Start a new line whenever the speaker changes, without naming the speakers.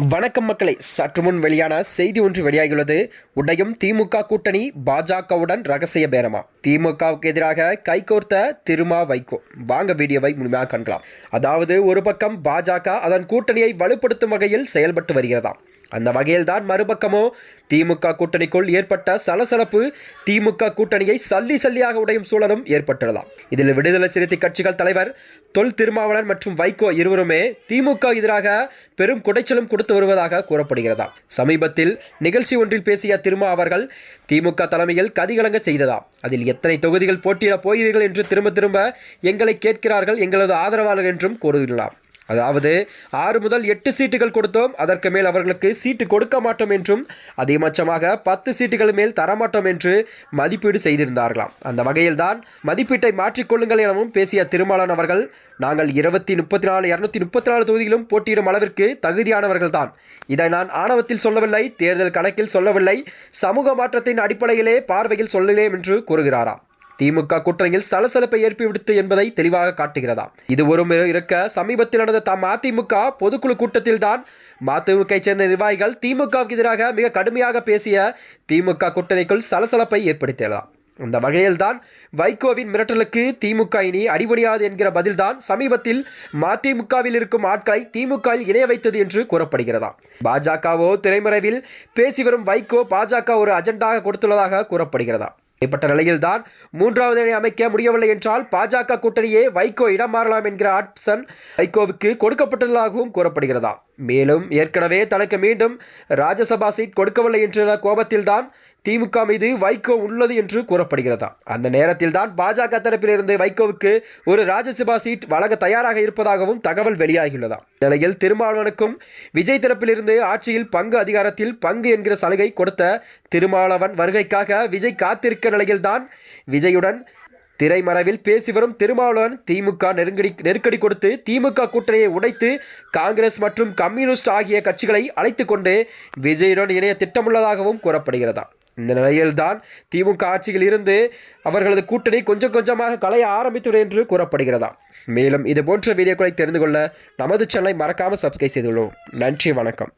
வணக்கம் மக்களை. சற்று முன் வெளியான செய்தி ஒன்று வெளியாகியுள்ளது. உடையும் திமுக கூட்டணி பாஜகவுடன் ரகசிய பேரமா. திமுகவுக்கு எதிராக கைகோர்த்த திருமா வைகோ. வாங்க வீடியோவை முழுமையாக கண்டலாம் அதாவது ஒரு பக்கம் பாஜக அதன் கூட்டணியை வலுப்படுத்தும் வகையில் செயல்பட்டு வருகிறதாம். அந்த வகையில்தான் மறுபக்கமோ திமுக கூட்டணிக்குள் ஏற்பட்ட சலசலப்பு திமுக கூட்டணியை சல்லி சல்லியாக உடையும் சூழலும் ஏற்பட்டுள்ளதாம். இதில் விடுதலை சிறுத்தை கட்சிகள் தலைவர் தொல் திருமாவளன் மற்றும் வைகோ இருவருமே திமுக எதிராக பெரும் குடைச்சலும் கொடுத்து வருவதாக கூறப்படுகிறதாம். சமீபத்தில் நிகழ்ச்சி ஒன்றில் பேசிய திருமா அவர்கள் திமுக தலைமையில் கதிகலங்க செய்ததாம். அதில் எத்தனை தொகுதிகள் போட்டியிட போகிறீர்கள் என்று திரும்ப திரும்ப எங்களை கேட்கிறார்கள் எங்களது ஆதரவாளர்கள் என்றும் கூறுகிறார் அதாவது ஆறு முதல் எட்டு சீட்டுகள் கொடுத்தோம். அதற்கு மேல் அவர்களுக்கு சீட்டு கொடுக்க மாட்டோம் என்றும் அதிகபட்சமாக பத்து சீட்டுகள் மேல் தரமாட்டோம் என்று மதிப்பீடு செய்திருந்தார்களாம். அந்த வகையில்தான் மதிப்பீட்டை மாற்றிக்கொள்ளுங்கள் எனவும் பேசிய திருமாலன் அவர்கள் நாங்கள் இருபத்தி முப்பத்தி நாலு இரநூத்தி முப்பத்தி நாலு தொகுதியிலும் போட்டியிடும் அளவிற்கு தகுதியானவர்கள் தான் இதை நான் ஆணவத்தில் சொல்லவில்லை தேர்தல் கணக்கில் சொல்லவில்லை சமூக மாற்றத்தின் அடிப்படையிலே பார்வையில் சொல்லலேன் என்று கூறுகிறாராம். திமுக கூட்டணியில் சலசலப்பை ஏற்படுத்து என்பதை தெளிவாக காட்டுகிறதா? இது ஒரு இருக்க சமீபத்தில் நடந்த தாம் அதிமுக பொதுக்குழு கூட்டத்தில் தான் மதிமுகவை சேர்ந்த நிர்வாகிகள் திமுகவுக்கு எதிராக மிக கடுமையாக பேசிய திமுக கூட்டணிக்குள் சலசலப்பை ஏற்படுத்தியதாம் அந்த வகையில்தான் வைகோவின் மிரட்டலுக்கு திமுக இனி அடிபணியாது என்கிற பதில்தான் சமீபத்தில் மதிமுகவில் இருக்கும் ஆட்களை திமுகவில் இணைய வைத்தது என்று கூறப்படுகிறதா? பாஜகவோ திரைமறைவில் பேசி வரும் வைகோ பாஜக ஒரு அஜெண்டாக கொடுத்துள்ளதாக கூறப்படுகிறதா? இப்பட்ட நிலையில்தான் மூன்றாவது அணி அமைக்க முடியவில்லை என்றால் பாஜக கூட்டணியே வைகோ இடம் மாறலாம் என்கிற ஆப்ஷன் வைகோவுக்கு கொடுக்கப்பட்டுள்ளதாகவும் கூறப்படுகிறதா மேலும் ஏற்கனவே தனக்கு மீண்டும் ராஜ்யசபா சீட் கொடுக்கவில்லை என்ற கோபத்தில்தான் திமுக மீது வைகோ உள்ளது என்று கூறப்படுகிறதா? அந்த நேரத்தில் தான் பாஜக தரப்பிலிருந்து வைகோவுக்கு ஒரு ராஜ்யசபா சீட் வழங்க தயாராக இருப்பதாகவும் தகவல் வெளியாகியுள்ளதா? நிலையில் திருமாவளவனுக்கும் விஜய் தரப்பிலிருந்து ஆட்சியில் பங்கு அதிகாரத்தில் பங்கு என்கிற சலுகை கொடுத்த திருமாவளவன் வருகைக்காக விஜய் காத்திருக்க நிலையில்தான் விஜயுடன் திரைமறைவில் பேசி வரும் திருமாவளவன் திமுக நெருங்கடி நெருக்கடி கொடுத்து திமுக கூட்டணியை உடைத்து காங்கிரஸ் மற்றும் கம்யூனிஸ்ட் ஆகிய கட்சிகளை அழைத்து கொண்டு விஜயுடன் இணைய திட்டமுள்ளதாகவும் கூறப்படுகிறதா? இந்த நிலையில்தான் திமுக ஆட்சியில் இருந்து அவர்களது கூட்டணி கொஞ்சம் கொஞ்சமாக கலைய ஆரம்பித்துள்ளது என்று கூறப்படுகிறதா? மேலும் இது போன்ற வீடியோக்களை தெரிந்து கொள்ள நமது சேனலை மறக்காமல் சப்ஸ்கிரைப் செய்துள்ளோம். நன்றி வணக்கம்.